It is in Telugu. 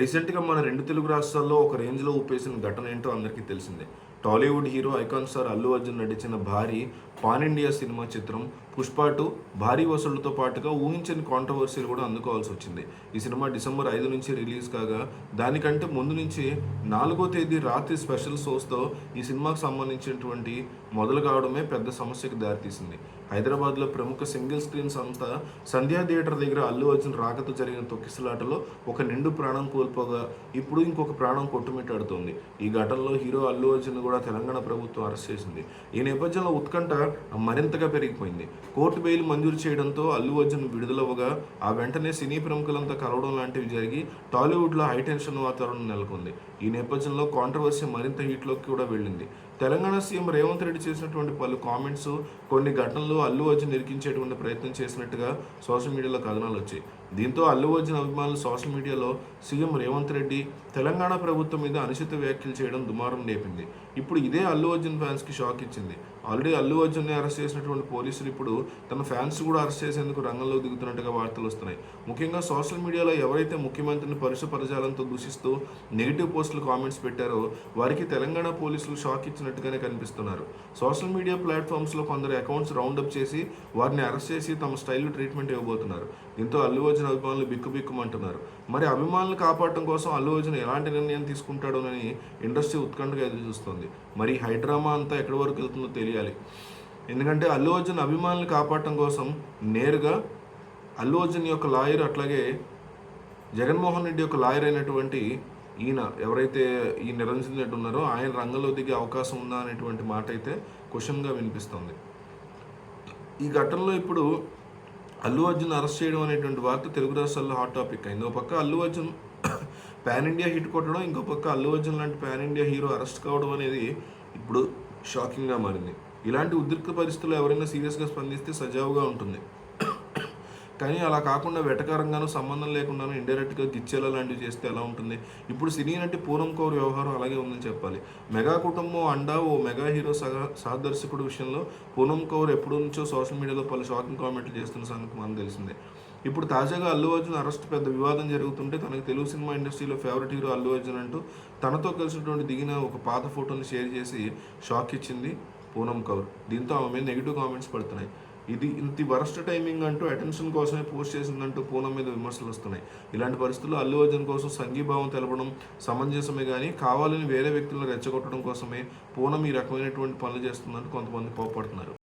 రీసెంట్గా మన రెండు తెలుగు రాష్ట్రాల్లో ఒక రేంజ్లో ఊపేసిన ఘటన ఏంటో అందరికీ తెలిసిందే. Tollywood hero icon star Allu Arjun నటించిన భారీ పాన్ ఇండియా సినిమా చిత్రం పుష్ప టూ భారీ వసూళ్ళతో పాటుగా ఊహించని కాంట్రవర్సీలు కూడా అందుకోవాల్సి వచ్చింది. ఈ సినిమా డిసెంబర్ ఐదు నుంచి రిలీజ్ కాగా దానికంటే ముందు నుంచి నాలుగో తేదీ రాత్రి స్పెషల్ షోస్తో ఈ సినిమాకు సంబంధించినటువంటి మొదలు కావడమే పెద్ద సమస్యకు దారితీసింది. హైదరాబాద్లో ప్రముఖ సింగిల్ స్క్రీన్ సంస్థ సంధ్యా థియేటర్ దగ్గర అల్లు అర్జున్ రాకతో జరిగిన తొక్కిసలాటలో ఒక నిండు ప్రాణం కోల్పోగా ఇప్పుడు ఇంకొక ప్రాణం కొట్టుమిట్టాడుతోంది. ఈ ఘటనలో హీరో అల్లు అర్జున్ కూడా తెలంగాణ ప్రభుత్వం అరెస్ట్ చేసింది. ఈ నేపథ్యంలో ఉత్కంఠ మరింతగా పెరిగిపోయింది. కోర్టు బెయిల్ మంజూరు చేయడంతో అల్లు అర్జున్ విడుదలవ్వగా ఆ వెంటనే సినీ ప్రముఖులంతా కలవడం లాంటివి జరిగి టాలీవుడ్లో హైటెన్షన్ వాతావరణం నెలకొంది. ఈ నేపథ్యంలో కాంట్రవర్సీ మరింత హీట్లోకి కూడా వెళ్ళింది. తెలంగాణ సీఎం రేవంత్ రెడ్డి చేసినటువంటి పలు కామెంట్స్ కొన్ని ఘటనలు అల్లు అర్జున్ నిరికించేటువంటి ప్రయత్నం చేసినట్టుగా సోషల్ మీడియాలో కథనాలు వచ్చాయి. దీంతో అల్లు అర్జున్ అభిమానులు సోషల్ మీడియాలో సీఎం రేవంత్ రెడ్డి తెలంగాణ ప్రభుత్వం మీద అనుచిత వ్యాఖ్యలు చేయడం దుమారం లేపింది ఇప్పుడు ఇదే అల్లు అర్జున్ ఫ్యాన్స్కి షాక్ ఇచ్చింది. ఆల్రెడీ అల్లు అర్జున్ని అరెస్ట్ చేసినటువంటి పోలీసులు ఇప్పుడు తన ఫ్యాన్స్ కూడా అరెస్ట్ చేసేందుకు రంగంలో దిగుతున్నట్టుగా వార్తలు వస్తున్నాయి. ముఖ్యంగా సోషల్ మీడియాలో ఎవరైతే ముఖ్యమంత్రిని పరుష పరజాలంతో దూషిస్తూ నెగిటివ్ పోస్టులు కామెంట్స్ పెట్టారో వారికి తెలంగాణ పోలీసులు షాక్ ఇచ్చినట్టుగానే కనిపిస్తున్నారు. సోషల్ మీడియా ప్లాట్ఫామ్స్లో కొందరు అకౌంట్స్ రౌండప్ చేసి వారిని అరెస్ట్ చేసి తమ స్టైల్లో ట్రీట్మెంట్ ఇవ్వబోతున్నారు. దీంతో అల్లు అర్జున్ అభిమానులు బిక్కుబిక్కుమంటున్నారు. మరి అభిమానులు కాపాడటం కోసం అల్లు అర్జున్ ఎలాంటి నిర్ణయం తీసుకుంటాడోనని ఇండస్ట్రీ ఉత్కంఠగా ఎదురు చూస్తుంది మరి హైడ్రామా అంతా ఎక్కడి వరకు వెళ్తుందో తెలియాలి. ఎందుకంటే అల్లు అర్జున్ అభిమానులు కాపాడటం కోసం నేరుగా అల్లు అర్జున్ యొక్క లాయర్ అట్లాగే జగన్మోహన్ రెడ్డి యొక్క లాయర్ అయినటువంటి ఈయన ఎవరైతే ఈ నిరంజన్ రెడ్డి ఉన్నారో ఆయన రంగంలో దిగే అవకాశం ఉందా అనేటువంటి మాట అయితే క్వశ్చన్గా వినిపిస్తుంది. ఈ ఘటనలో ఇప్పుడు అల్లు అర్జున్ అరెస్ట్ చేయడం అనేటువంటి వార్త తెలుగు రాష్ట్రాల్లో హాట్ టాపిక్ అయింది ఒక పక్క Allu Arjun pan India hit కొట్టడం ఇంకో పక్క అల్లు అర్జున్ లాంటి పాన్ ఇండియా హీరో అరెస్ట్ కావడం అనేది ఇప్పుడు షాకింగ్గా మారింది. ఇలాంటి ఉద్రిక్త పరిస్థితుల్లో ఎవరైనా సీరియస్గా స్పందిస్తే సజావుగా ఉంటుంది. కానీ అలా కాకుండా వెటకారంగాను సంబంధం లేకుండా ఇండైరెక్ట్గా గిచ్చేలా లాంటివి చేస్తే ఎలా ఉంటుంది? ఇప్పుడు సినీ నటి పూనం కౌర్ వ్యవహారం అలాగే ఉందని చెప్పాలి. మెగా కుటుంబం అండా ఓ మెగా హీరో సహ సహదర్శకుడు విషయంలో పూనం కౌర్ ఎప్పటి నుంచో సోషల్ మీడియాలో పలు షాకింగ్ కామెంట్లు చేస్తున్న సంగతి మనకు తెలిసిందే. ఇప్పుడు తాజాగా అల్లు అర్జున్ అరెస్ట్ పెద్ద వివాదం జరుగుతుంటే తనకు తెలుగు సినిమా ఇండస్ట్రీలో ఫేవరెట్ హీరో అల్లు అర్జున్ అంటూ తనతో కలిసినటువంటి దిగిన ఒక పాత ఫోటోని షేర్ చేసి షాక్ ఇచ్చింది పూనం కౌర్. దీంతో ఆమె మీద నెగిటివ్ కామెంట్స్ పడుతున్నాయి. ఇది ఇంత వరస్ట్ టైమింగ్ అంటూ అటెన్షన్ కోసమే పోస్ట్ చేసిందంటూ పూనం మీద విమర్శలు వస్తున్నాయి. ఇలాంటి పరిస్థితుల్లో అల్లు అర్జున్ కోసం సంఘీభావం తెలపడం సమంజసమే కానీ కావాలని వేరే వ్యక్తులను రెచ్చగొట్టడం కోసమే పూనం ఈ రకమైనటువంటి పనులు చేస్తుందంటూ కొంతమంది కోపడుతున్నారు.